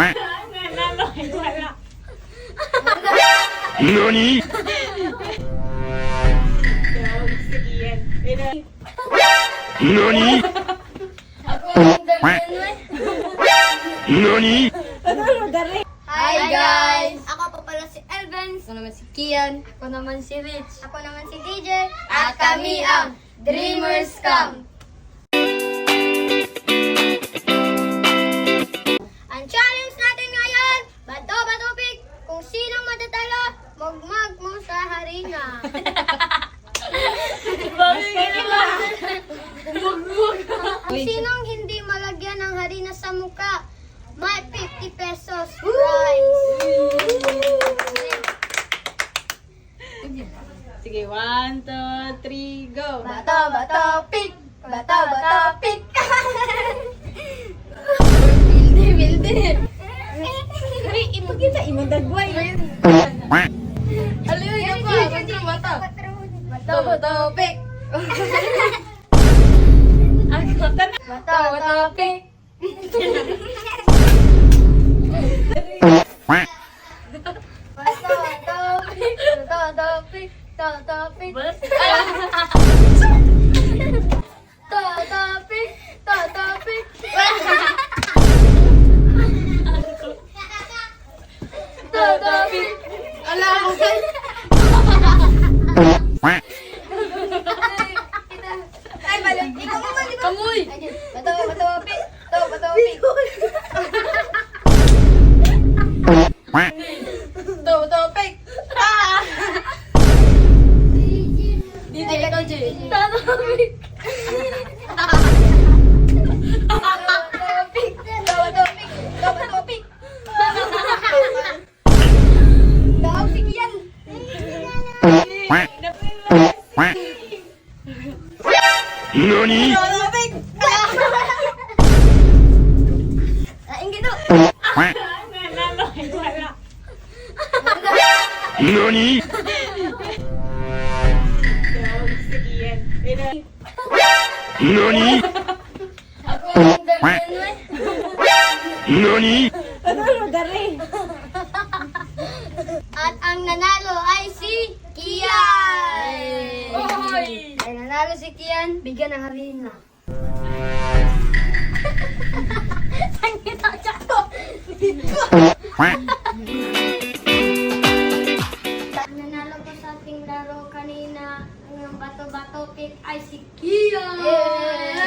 何 ano, dali. Hi guys! Ako po pala si Elvens. Ako naman si Kian. Ako naman si Rich. Ako naman si DJ. At kami ang Dreamers Camp. 50 pesos prize. Sige, one, two, three, go. Bato, bato, pick! Bato, bato, pick! Bildi, bildi! Uy, ipagkita, imong dagway. Aliyo, yun ko, bato, bato. Bato, bato, pick! Ang kota na. Bato, bato, pick! Pick! Bato, pick! Bato, pick! Ala, ako guys! Ay, balik! Ikaw mo balik! Kamuy! Bato, bato, pick! NANI?! Bato, pick! Laing gito! Nanalo ay Hoy! Ay nanalo si Kian, bigyan ng harina. Tangita siya ko! nanalo ko sa ating laro kanina, ang bato-bato pick ay si Kian! Yeah.